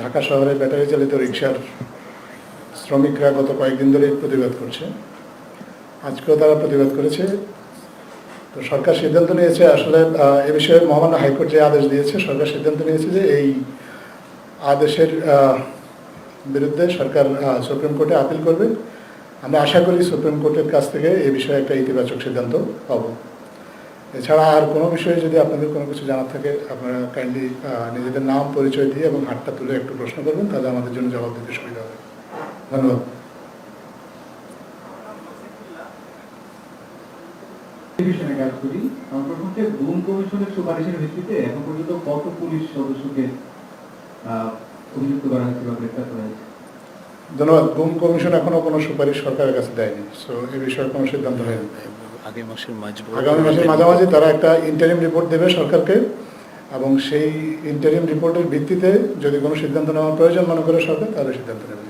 ঢাকা শহরে ব্যাটারি চালিত রিক্সার শ্রমিকরা গত কয়েকদিন ধরেই প্রতিবাদ করছে। আজকেও তারা প্রতিবাদ করেছে। তো সরকার সিদ্ধান্ত নিয়েছে আসলে এ বিষয়ে মহামান্য হাইকোর্ট যে আদেশ দিয়েছে, সরকার সিদ্ধান্ত নিয়েছে যে এই আদেশের বিরুদ্ধে সরকার সুপ্রিম কোর্টে আপিল করবে। আমরা আশা করি সুপ্রিম কোর্টের কাছ থেকে এ বিষয়ে একটা ইতিবাচক সিদ্ধান্ত পাব। এছাড়া আর কোনো বিষয়ে যদি আপনাদের কোনো কিছু জানার থাকে আপনারা কাইন্ডলি নিজেদের নাম পরিচয় দিয়ে এবং হাতটা তুলে একটু প্রশ্ন করবেন তাহলে আমাদের জন্য জবাব দিতে সুবিধা হবে। ধন্যবাদ। টেলিভিশনে কাজ করি। আমার প্রশ্ন হচ্ছে গুম কমিশনের সুপারিশের ভিত্তিতে এখন পর্যন্ত কত পুলিশ সদস্যকে আহ, অভিযুক্ত করা হয়েছে বা গ্রেপ্তার করা হয়েছে? ধন্যবাদ। গুম কমিশন এখনও কোনো সুপারিশ সরকারের কাছে দেয়নি সো এই বিষয়ে কোনো সিদ্ধান্ত হয়নি। মাসের আগামী মাসের মাঝামাঝি তারা একটা ইন্টারিম রিপোর্ট দেবে সরকারকে এবং সেই ইন্টারিম রিপোর্টের ভিত্তিতে যদি কোনো সিদ্ধান্ত নেওয়ার প্রয়োজন মনে করে সরকার তাহলে সিদ্ধান্ত নেবে।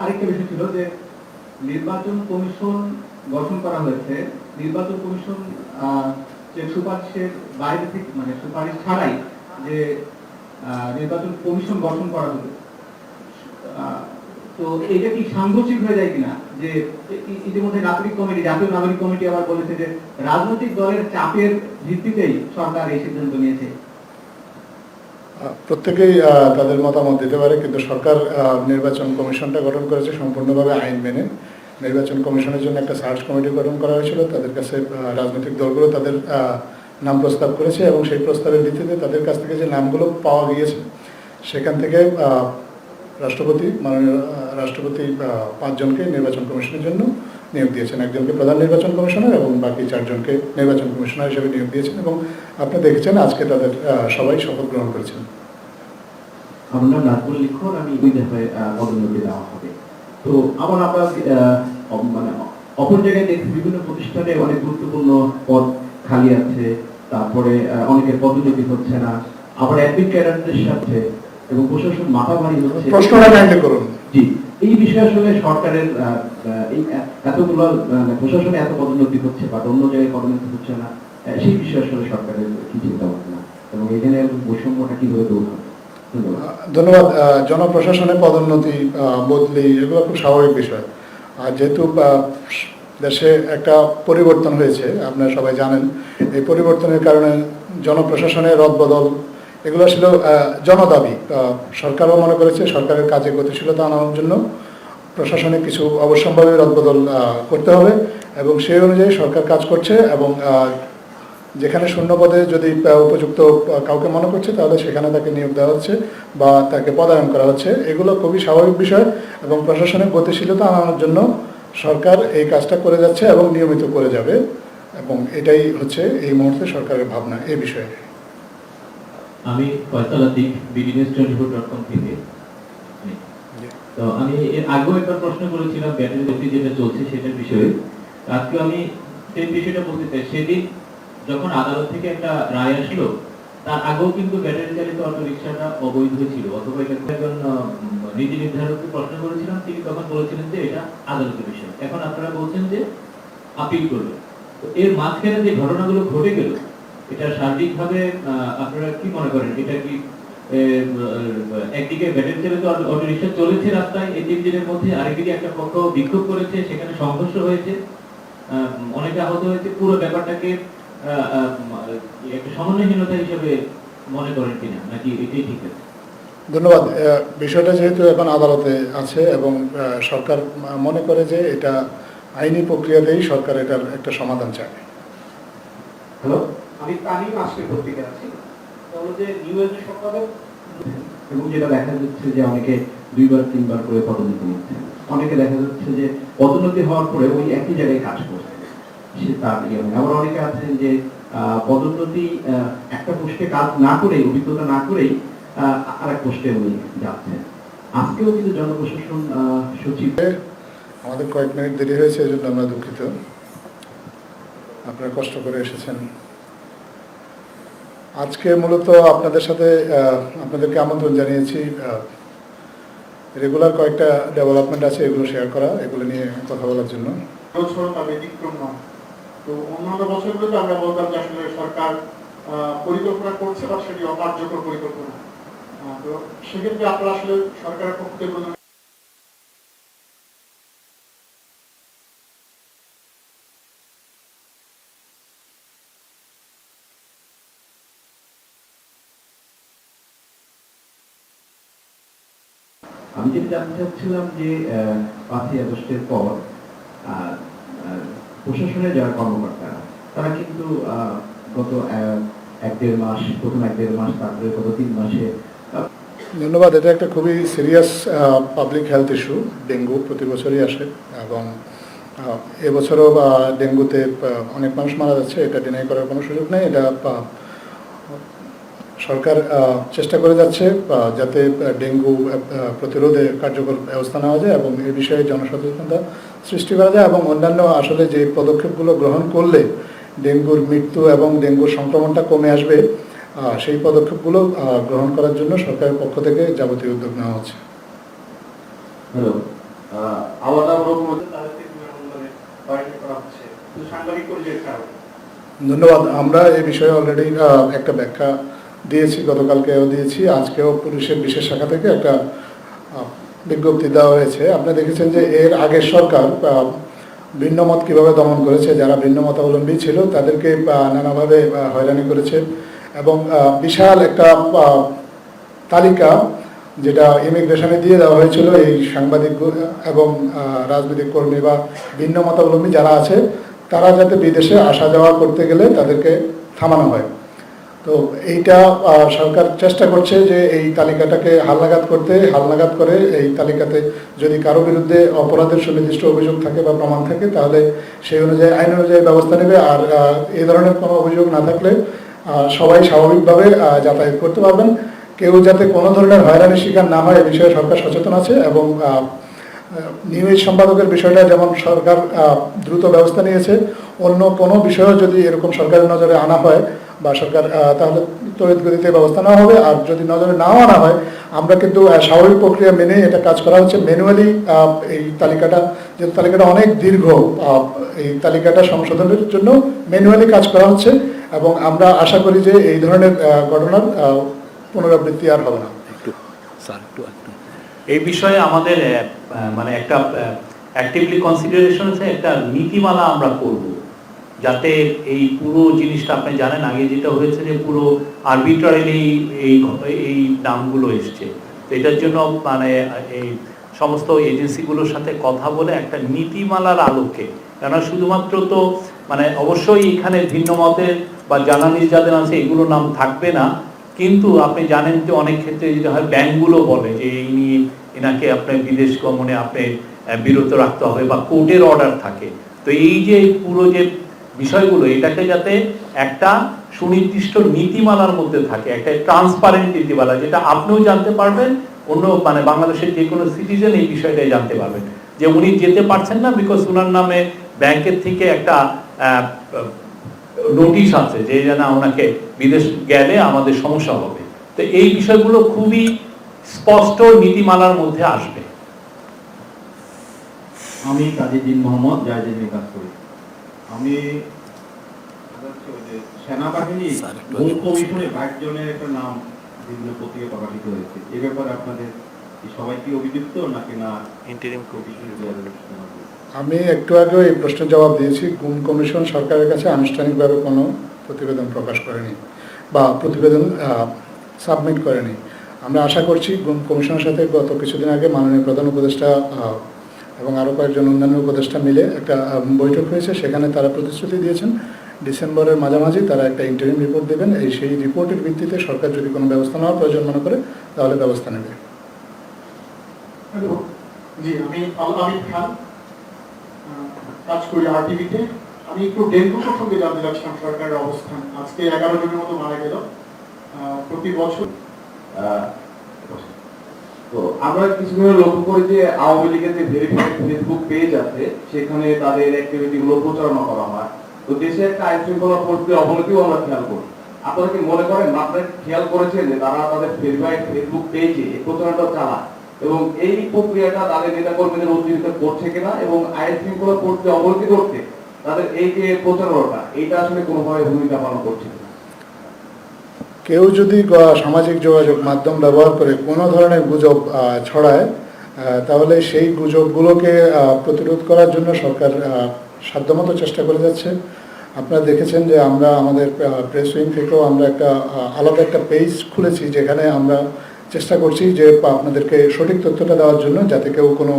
আরেকটা বিষয় ছিল যে নির্বাচন কমিশন গঠন করা হয়েছে। নির্বাচন কমিশন আহ, যে সুপারিশের বাইরে থেকে মানে সুপারিশ ছাড়াই যে আহ, নির্বাচন কমিশন গঠন করা হলো। আহ, তো এটা কি সাংঘর্ষিক হয়ে যায় কিনা? যে ইতিমধ্যে নাগরিক কমিটি, জাতীয় নাগরিক কমিটি আবার বলেছে যে রাজনৈতিক দলের চাপের ভিত্তিতেই সরকার এই সিদ্ধান্ত নিয়েছে। প্রত্যেকেই তাদের মতামত দিতে পারে, কিন্তু সরকার নির্বাচন কমিশনটা গঠন করেছে সম্পূর্ণভাবে আইন মেনে। নির্বাচন কমিশনের জন্য একটা সার্চ কমিটি গঠন করা হয়েছিল, তাদের কাছে রাজনৈতিক দলগুলো তাদের নাম প্রস্তাব করেছে এবং সেই প্রস্তাবের ভিত্তিতে তাদের কাছ থেকে যে নামগুলো পাওয়া গিয়েছে, সেখান থেকে রাষ্ট্রপতি, মাননীয় রাষ্ট্রপতি পাঁচজনকে নির্বাচন কমিশনের জন্য নিয়োগ দিয়েছেন। একজনকে প্রধান নির্বাচন কমিশনার এবং বাকি চারজনকে নির্বাচন কমিশনার হিসেবে নিয়োগ দিয়েছেন এবং আপনি দেখেছেন আজকে তাদের সবাই শপথ গ্রহণ করেছেন। আমার লিখন হবে। তো আমরা মানে অপর জায়গায় বিভিন্ন প্রতিষ্ঠানে অনেক গুরুত্বপূর্ণ পদ তারপরে অনেকের পদোন্নতি হচ্ছে না। আবার সাথে এবং প্রশাসন মাথাভারী হচ্ছে প্রশ্নটা কাইন্ডলি করুন। জি। এই বিষয়ে আসলে সরকারের এই এতগুলো প্রশাসনে এত পদোন্নতি হচ্ছে বা অন্য জায়গায় পদোন্নতি হচ্ছে না সেই বিষয়ে আসলে সরকারের কি চিন্তা ভাবনা? এবং এখানে বৈষম্যটা কীভাবে দূর হবে? ধন্যবাদ। জনপ্রশাসনে পদোন্নতি বদলি এগুলো খুব স্বাভাবিক বিষয়। আর যেহেতু দেশে একটা পরিবর্তন হয়েছে আপনারা সবাই জানেন এই পরিবর্তনের কারণে জনপ্রশাসনের রদবদল এগুলো আহ, জনদাবি। সরকারও মনে করেছে সরকারের কাজে গতিশীলতা আনার জন্য প্রশাসনে কিছু অবশ্যম্ভাবী রদবদল করতে হবে এবং সেই অনুযায়ী সরকার কাজ করছে এবং যেখানে শূন্য পদে যদি উপযুক্ত কাউকে মনে করছে তাহলে সেখানে তাকে নিয়োগ দেওয়া হচ্ছে বা তাকে পদায়ন করা হচ্ছে। এগুলো খুবই স্বাভাবিক বিষয় এবং প্রশাসনের গতিশীলতা আনানোর জন্য সরকার এই কাজটা করে যাচ্ছে এবং নিয়মিত করে যাবে এবং এটাই হচ্ছে এই মুহূর্তে সরকারের ভাবনা এই বিষয়ে। আমি Faisal Atik BD News twenty four dot com থেকে। তো আমি এর আগেও একবার প্রশ্ন করেছিলাম ব্যাটারি গতি যেটা চলছে সেটার বিষয়ে। আজকে আমি সেই বিষয়টা বলতে চাই। সেদিন যখন আদালত থেকে একটা রায় আসলো, তার আগেও কিন্তু ব্যাটারি চালিত অটো রিক্সাটা অবৈধ ছিল। অথবা এটা একজন নীতি নির্ধারককে প্রশ্ন করেছিলাম, তিনি তখন বলেছিলেন যে এটা আদালতের বিষয়। এখন আপনারা বলছেন যে আপিল করবেন। তো এর মাঝখানে যে ঘটনাগুলো ঘটে গেল এটা সার্বিকভাবে আপনারা কি মনে করেন? এটা কি একদিকে ব্যাটারি চালিত অটো রিক্সা চলেছে রাস্তায় এই তিন দিনের মধ্যে আরেকদিকে একটা পক্ষ বিক্ষোভ করেছে সেখানে সংঘর্ষ হয়েছে। অনেকে আহত হয়েছে। পুরো ব্যাপারটাকে একটা সমন্বয়হীনতা হিসেবে মনে করেন কিনা? নাকি এটাই ঠিক আছে? ধন্যবাদ। বিষয়টা যেহেতু এখন আদালতে আছে এবং সরকার মনে করে যে এটা আইনি প্রক্রিয়াতেই সরকার এটার একটা সমাধান চায়। হ্যালো? আমি প্রাণী আজকের পত্রিকা আছি তাহলে যে নিউজ সম্পাদক এবং যেটা দেখা যাচ্ছে যে অনেকে দুইবার তিনবার করে পদোন্নতি নিচ্ছে। অনেকে দেখা যাচ্ছে যে পদোন্নতি হওয়ার পরে ওই একই জায়গায় কাজ করছে। সে তার ইয়ে আবার অনেকে আছেন যে আহ, পদোন্নতি আহ, একটা পোস্টে কাজ না করেই অভিজ্ঞতা না করেই আহ, আরেক পোস্টে উনি যাচ্ছেন। আজকেও কিন্তু জনপ্রশাসন আহ, সচিব আমাদের কয়েক মিনিট দেরি হয়েছে এই জন্য আমরা দুঃখিত। আপনারা কষ্ট করে এসেছেন। আজকে মূলত আপনাদের সাথে আপনাদেরকে আমন্ত্রণ জানিয়েছি রেগুলার কয়েকটা ডেভেলপমেন্ট আছে এগুলো শেয়ার করা, এগুলো নিয়ে কথা বলার জন্য। তো আমরা বলতাম যে আসলে সরকার পরিকল্পনা করছে বা সেটি অকার্যকর পরিকল্পনা। তো সেক্ষেত্রে আপনারা আসলে সরকারের পক্ষ আমি যেটা জানতে চাচ্ছিলাম যে পাঁচই আগস্টের পর প্রশাসনের যারা কর্মকর্তারা তারা কিন্তু গত এক দেড় মাস, প্রথম এক দেড় মাস, তারপরে গত তিন মাসে ধন্যবাদ, এটা একটা খুবই serious public health issue dengue প্রতি বছরই আসে এবং এবছরও ডেঙ্গুতে অনেক মানুষ মারা যাচ্ছে, এটা ডিনাই করার কোনো সুযোগ নেই, এটা সরকার চেষ্টা করে যাচ্ছে যাতে ডেঙ্গু প্রতিরোধে কার্যকর ব্যবস্থা নেওয়া যায় এবং এ বিষয়ে জনসচেতনতা সৃষ্টি করা যায় এবং অন্যান্য আসলে যে পদক্ষেপগুলো গ্রহণ করলে ডেঙ্গুর মৃত্যু এবং ডেঙ্গুর সংক্রমণটা কমে আসবে সেই পদক্ষেপগুলো গ্রহণ করার জন্য সরকারের পক্ষ থেকে যাবতীয় উদ্যোগ নেওয়া হচ্ছে। ধন্যবাদ আমরা এই বিষয়ে অলরেডি একটা ব্যাখ্যা দিয়েছি গতকালকেও দিয়েছি আজকেও পুলিশের বিশেষ শাখা থেকে একটা বিজ্ঞপ্তি দেওয়া হয়েছে। আপনি দেখেছেন যে এর আগের সরকার আহ, ভিন্ন মত কীভাবে দমন করেছে যারা ভিন্ন মতাবলম্বী ছিল তাদেরকে নানাভাবে হয়রানি করেছে এবং বিশাল একটা তালিকা যেটা ইমিগ্রেশনে দিয়ে দেওয়া হয়েছিল এই সাংবাদিক এবং রাজনৈতিক কর্মী বা ভিন্ন মতাবলম্বী যারা আছে তারা যাতে বিদেশে আসা যাওয়া করতে গেলে তাদেরকে থামানো হয়। তো এইটা সরকার চেষ্টা করছে যে এই তালিকাটাকে হালনাগাদ করতে, হালনাগাদ করে এই তালিকাতে যদি কারও বিরুদ্ধে অপরাধের সুনির্দিষ্ট অভিযোগ থাকে বা প্রমাণ থাকে, তাহলে সেই অনুযায়ী, আইন অনুযায়ী ব্যবস্থা নেবে। আর এই ধরনের কোনো অভিযোগ না থাকলে সবাই স্বাভাবিকভাবে যাতায়াত করতে পারবেন। কেউ যাতে কোনো ধরনের হয়রানির শিকার না হয়, এ বিষয়ে সরকার সচেতন আছে এবং নিউজ সম্পাদকের বিষয়টা যেমন সরকার দ্রুত ব্যবস্থা নিয়েছে, অন্য কোনো বিষয়েও যদি এরকম সরকারের নজরে আনা হয় বা সরকার তাহলে তড়িৎ গতিতে ব্যবস্থা নেওয়া হবে। আর যদি নজরে নাও আনা হয়, আমরা কিন্তু স্বাভাবিক প্রক্রিয়া মেনে এটা কাজ করা হচ্ছে। ম্যানুয়ালি এই তালিকাটা, যে তালিকাটা অনেক দীর্ঘ এই তালিকাটা সংশোধনের জন্য ম্যানুয়ালি কাজ করা হচ্ছে। এবং আমরা আশা করি যে এই ধরনের ঘটনার পুনরাবৃত্তি আর হবে না। এই বিষয়ে আমাদের মানে একটা অ্যাক্টিভলি কনসিডারেশন একটা নীতিমালা আমরা করব। যাতে এই পুরো জিনিসটা আপনি জানেন, আগে যেটা হয়েছে যে পুরো আরবিট্রারিলি এই এই নামগুলো এসছে। তো এটার জন্য মানে এই সমস্ত এজেন্সিগুলোর সাথে কথা বলে একটা নীতিমালার আলোকে, কেননা শুধুমাত্র তো মানে অবশ্যই এখানে ভিন্ন মতের বা জানানি যাদের আছে এগুলো নাম থাকবে না। কিন্তু আপনি জানেন যে অনেক ক্ষেত্রে যেটা হয়, ব্যাংকগুলো বলে যে এই নিয়ে এনাকে আপনার বিদেশ গমনে আপনি বিরত রাখতে হবে বা কোর্টের অর্ডার থাকে। তো এই যে পুরো যে বিষয়গুলো, এটাকে যাতে একটা সুনির্দিষ্ট নীতিমালার মধ্যে থাকে, একটা ট্রান্সপারেন্ট নীতিমালা, যেটা আপনিও জানতে পারবেন, অন্য মানে বাংলাদেশের যে কোনো সিটিজেন এই বিষয়টাই জানতে পারবেন। যে উনি যেতে পারছেন না বিকজ ওনার নামে ব্যাংকের থেকে একটা নোটিশ আছে যে যেন ওনাকে বিদেশ গেলে আমাদের সমস্যা হবে। তো এই বিষয়গুলো খুবই স্পষ্ট নীতিমালার মধ্যে আসবে। আমি কাজীদ্দিন মোহাম্মদ জায়দিন কাজ করি। আমি সেনাবাহিনী মূল কমিশনে বাইশ জনের একটা নাম বিভিন্ন পত্রিকা প্রকাশিত হয়েছে। এ ব্যাপারে আপনাদের সবাই কি অভিযুক্ত নাকি না? ইন্টারিম কমিশন আমি একটু আগেও এই প্রশ্নের জবাব দিয়েছি। গুম কমিশন সরকারের কাছে আনুষ্ঠানিকভাবে কোনো প্রতিবেদন প্রকাশ করেনি বা প্রতিবেদন সাবমিট করেনি। আমরা আশা করছি গুম কমিশনের সাথে গত কিছুদিন আগে মাননীয় প্রধান উপদেষ্টা এবং আরও কয়েকজন অন্যান্য উপদেষ্টা মিলে একটা বৈঠক হয়েছে। সেখানে তারা প্রতিশ্রুতি দিয়েছেন ডিসেম্বরের মাঝামাঝি তারা একটা ইন্টারিম রিপোর্ট দেবেন। এই সেই রিপোর্টের ভিত্তিতে সরকার যদি কোনো ব্যবস্থা নেওয়ার প্রয়োজন মনে করে তাহলে ব্যবস্থা নেবে। হ্যালো জি আমি আল খান কাজ করি আরটিভিতে। আমি একটু ডেঙ্গু প্রসঙ্গে জানতে চাচ্ছিলাম সরকারের অবস্থান। আজকে এগারো জনের মতো মারা গেল। প্রতি বছর লক্ষ্য করি যে আওয়ামী লীগের যে ভেরিফাইড ফেসবুক পেজ আছে, সেখানে তাদের অ্যাক্টিভিটি গুলো প্রচারণা করা হয়। তো একটা আইন শৃঙ্খলা পরিস্থিতির অবনতিও আমরা খেয়াল করি। আপনারা কি মনে করেন খেয়াল করেছেন যে তারা তাদের ভেরিফাইড ফেসবুক পেজে প্রচারণাটা চালায়? এবং এই প্রক্রিয়াটা তাদের নেতা কর্মীদের করছে কিনা এবং আইন শৃঙ্খলা পরিস্থিতি অবনতি করতে তাদের এই যে প্রচারণাটা, এইটা আসলে কোনোভাবে ভূমিকা পালন করছে কেউ যদি সামাজিক যোগাযোগ মাধ্যম ব্যবহার করে কোনো ধরনের গুজব ছড়ায় তাহলে সেই গুজবগুলোকে প্রতিরোধ করার জন্য সরকার সাধ্যমতো চেষ্টা করে যাচ্ছে। আপনারা দেখেছেন যে আমরা আমাদের প্রেস উইং থেকেও আমরা একটা আলাদা একটা পেজ খুলেছি যেখানে আমরা চেষ্টা করছি যে আপনাদেরকে সঠিক তথ্যটা দেওয়ার জন্য যাতে কেউ কোনো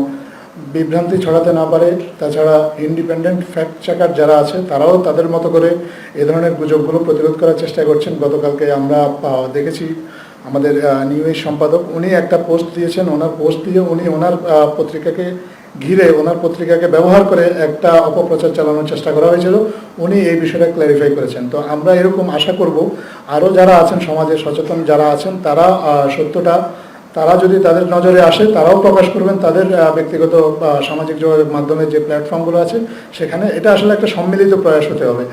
বিভ্রান্তি ছড়াতে না পারে, তাছাড়া ইন্ডিপেন্ডেন্ট ফ্যাক্ট চেকার যারা আছে, তারাও তাদের মতো করে এ ধরনের গুজবগুলো প্রতিরোধ করার চেষ্টা করছেন। গতকালকে আমরা দেখেছি আমাদের নিউজ সম্পাদক। উনি একটা পোস্ট দিয়েছেন, ওনার পোস্ট দিয়ে উনি ওনার পত্রিকাকে ঘিরে, ওনার পত্রিকাকে ব্যবহার করে একটা অপপ্রচার চালানোর চেষ্টা করা হয়েছিল। উনি এই বিষয়টা ক্ল্যারিফাই করেছেন। তো আমরা এরকম আশা করব, আরও যারা আছেন সমাজে সচেতন যারা আছেন, তারা সত্যটা তারা যদি তাদের নজরে আসে, তারাও প্রকাশ করবেন তাদের ব্যক্তিগত, বা সামাজিক যোগাযোগ মাধ্যমে যে প্ল্যাটফর্মগুলো আছে, সেখানে এটা আসলে একটা সম্মিলিত প্রয়াস হতে হবে।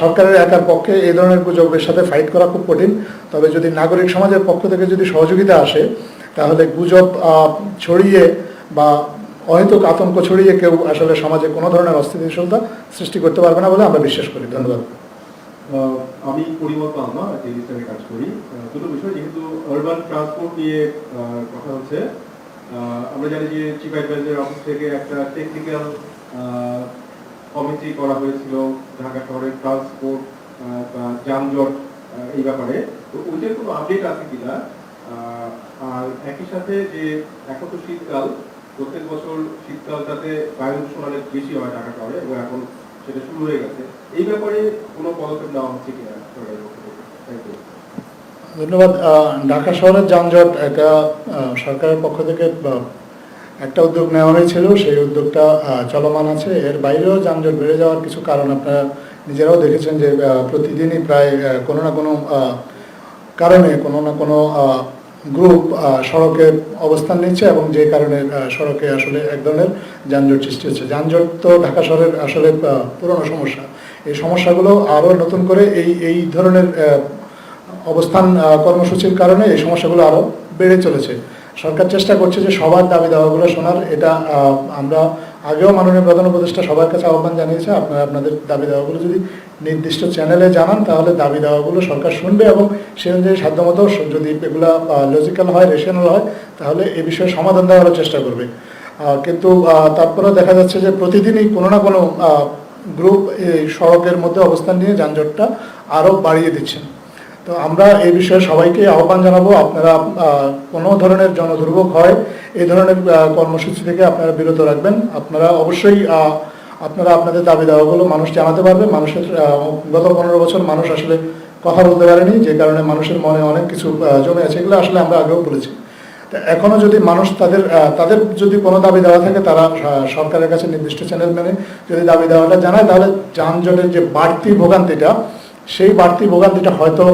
সরকারের একার পক্ষে এই ধরনের গুজবের সাথে ফাইট করা খুব কঠিন। তবে যদি নাগরিক সমাজের পক্ষ থেকে যদি সহযোগিতা আসে, তাহলে গুজব ছড়িয়ে বা অহেতুক আতঙ্ক ছড়িয়ে কেউ আসলে সমাজে কোনো ধরনের অস্থিতিশীলতা সৃষ্টি করতে পারবে না বলে আমরা বিশ্বাস করি। ধন্যবাদ। আমি পরিমল পালমা হিসাবে কাজ করি। দুটো বিষয়, যেহেতু আরবান ট্রান্সপোর্ট নিয়ে কথা হচ্ছে আমরা জানি যে চিফ অ্যাডভাইজার অফিস থেকে একটা টেকনিক্যাল কমিটি করা হয়েছিল, ঢাকা শহরের ট্রান্সপোর্ট বা যানজট এই ব্যাপারে। তো ওইটার কোনো আপডেট আছে কিনা? আর একই সাথে যে এখন তো শীতকাল, প্রত্যেক বছর শীতকালটাতে বায়ু দূষণ অনেক বেশি হয় ঢাকা শহরে, এবং এখন সেটা শুরু হয়ে গেছে। এই ব্যাপারে কোনো পদক্ষেপ নেওয়া হচ্ছে কিনা. ধন্যবাদ। ঢাকা শহরের যানজট এটা সরকারের পক্ষ থেকে একটা উদ্যোগ নেওয়া হয়েছিল। সেই উদ্যোগটা চলমান আছে। এর বাইরেও যানজট বেড়ে যাওয়ার কিছু কারণ আপনারা নিজেরাও দেখেছেন যে প্রতিদিনই প্রায় কোনো না কোনো কারণে কোনো না কোনো গ্রুপ সড়কে অবস্থান নিচ্ছে এবং যে কারণে সড়কে আসলে এক ধরনের যানজট সৃষ্টি হচ্ছে। যানজট তো ঢাকা শহরের আসলে পুরনো সমস্যা। এই সমস্যাগুলো আরও নতুন করে এই এই ধরনের অবস্থান কর্মসূচির কারণে এই সমস্যাগুলো আরও বেড়ে চলেছে। সরকার চেষ্টা করছে যে সবার দাবি দাওয়াগুলো শোনার, এটা আমরা আগেও মাননীয় প্রধান উপদেষ্টা সবার কাছে আহ্বান জানিয়েছে। আপনারা, আপনাদের দাবি দাওয়াগুলো যদি নির্দিষ্ট চ্যানেলে জানান তাহলে দাবি দাওয়াগুলো সরকার শুনবে এবং সে অনুযায়ী সাধ্যমতো যদি এগুলো লজিক্যাল হয় রেশনাল হয় তাহলে এ বিষয়ে সমাধান দেওয়ারও চেষ্টা করবে। কিন্তু আহ, তারপরেও দেখা যাচ্ছে যে প্রতিদিনই কোনো না কোনো গ্রুপ এই সড়কের মধ্যে অবস্থান নিয়ে যানজটটা আরও বাড়িয়ে দিচ্ছেন। তো আমরা এই বিষয়ে সবাইকে আহ্বান জানাব আপনারা কোনো ধরনের জনদুর্ভোগ হয় এই ধরনের কর্মসূচি থেকে আপনারা বিরত রাখবেন। আপনারা অবশ্যই আপনারা আপনাদের দাবি দাওয়াগুলো মানুষ জানাতে পারবে। মানুষের গত পনেরো বছর মানুষ আসলে কথা বলতে পারেনি, যে কারণে মানুষের মনে অনেক কিছু জমে আছে। এগুলো আসলে আমরা আগেও বলেছি। তা এখনও যদি মানুষ তাদের তাদের যদি কোনো দাবি দেওয়া থাকে, তারা সরকারের কাছে নির্দিষ্ট চ্যানেল মেনে যদি দাবি দেওয়াটা জানায়, তাহলে যানজটের যে বাড়তি ভোগান্তিটা, সেই বাড়তি ভোগান্তিটা হয়তো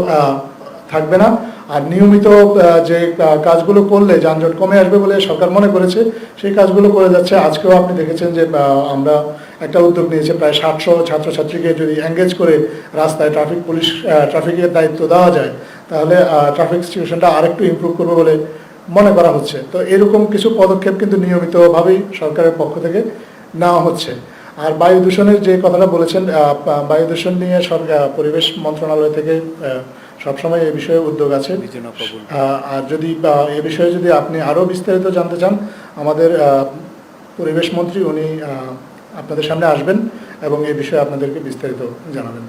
থাকবে না। আর নিয়মিত যে কাজগুলো করলে যানজট কমে আসবে বলে সরকার মনে করেছে, সেই কাজগুলো করে যাচ্ছে। আজকেও আপনি দেখেছেন যে আমরা একটা উদ্যোগ নিয়েছি, প্রায় সাতশো ছাত্রছাত্রীকে যদি এঙ্গেজ করে রাস্তায় ট্রাফিক পুলিশ ট্রাফিকের দায়িত্ব দেওয়া যায়, তাহলে ট্রাফিক সিচুয়েশনটা আরেকটু ইমপ্রুভ করবে বলে মনে করা হচ্ছে। তো এরকম কিছু পদক্ষেপ কিন্তু নিয়মিতভাবেই সরকারের পক্ষ থেকে নেওয়া হচ্ছে। আর বায়ু দূষণের যে কথাটা বলেছেন বায়ু দূষণ নিয়ে সরকার, পরিবেশ মন্ত্রণালয় থেকে সবসময় এ বিষয়ে উদ্যোগ আছে। আর যদি বা এ বিষয়ে যদি আপনি আরও বিস্তারিত জানতে চান আমাদের পরিবেশ মন্ত্রী উনি আপনাদের সামনে আসবেন এবং এ বিষয়ে আপনাদেরকে বিস্তারিত জানাবেন।